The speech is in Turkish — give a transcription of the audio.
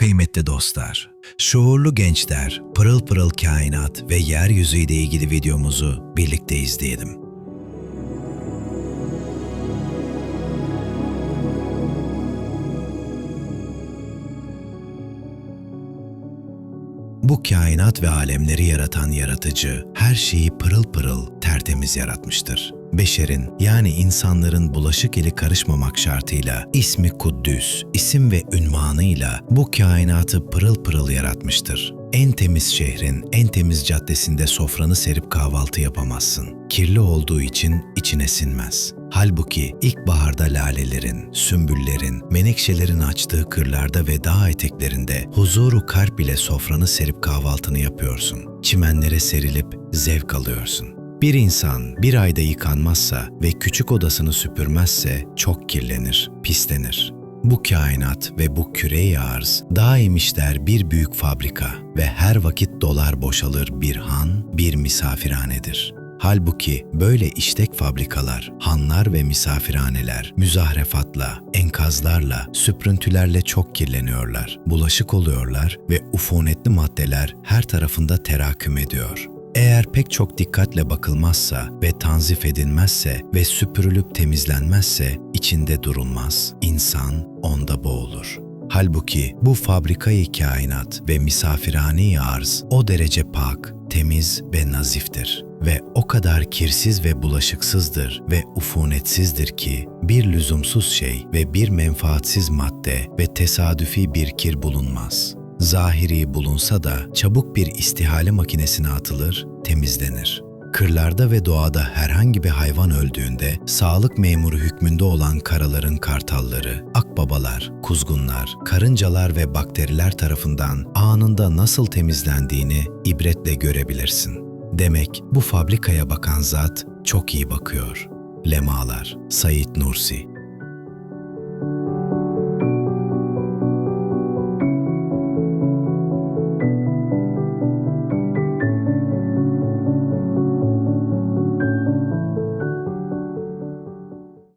Kıymetli dostlar, şuurlu gençler, pırıl pırıl kainat ve yeryüzüyle ilgili videomuzu birlikte izleyelim. Bu kainat ve alemleri yaratan yaratıcı, her şeyi pırıl pırıl, tertemiz yaratmıştır. Beşerin yani insanların bulaşık eli karışmamak şartıyla ismi Kuddüs, isim ve ünvanıyla bu kainatı pırıl pırıl yaratmıştır. En temiz şehrin en temiz caddesinde sofranı serip kahvaltı yapamazsın. Kirli olduğu için içine sinmez. Halbuki ilkbaharda lalelerin, sümbüllerin, menekşelerin açtığı kırlarda ve dağ eteklerinde huzuru kalp ile sofranı serip kahvaltını yapıyorsun. Çimenlere serilip zevk alıyorsun. Bir insan bir ayda yıkanmazsa ve küçük odasını süpürmezse çok kirlenir, pislenir. Bu kainat ve bu küre arz daim işler bir büyük fabrika ve her vakit dolar boşalır bir han, bir misafirhanedir. Halbuki böyle işlek fabrikalar, hanlar ve misafirhaneler müzahrefatla, enkazlarla, süprüntülerle çok kirleniyorlar, bulaşık oluyorlar ve ufunetli maddeler her tarafında teraküm ediyor. Eğer pek çok dikkatle bakılmazsa ve tanzif edilmezse ve süpürülüp temizlenmezse içinde durulmaz, insan onda boğulur. Halbuki bu fabrikayı kainat ve misafirhane arz o derece pak, temiz ve naziftir ve o kadar kirsiz ve bulaşıksızdır ve ufunetsizdir ki bir lüzumsuz şey ve bir menfaatsiz madde ve tesadüfi bir kir bulunmaz. Zahiri bulunsa da çabuk bir istihale makinesine atılır, temizlenir. Kırlarda ve doğada herhangi bir hayvan öldüğünde sağlık memuru hükmünde olan karaların kartalları, akbabalar, kuzgunlar, karıncalar ve bakteriler tarafından anında nasıl temizlendiğini ibretle görebilirsin. Demek bu fabrikaya bakan zat çok iyi bakıyor. Lemalar, Said Nursi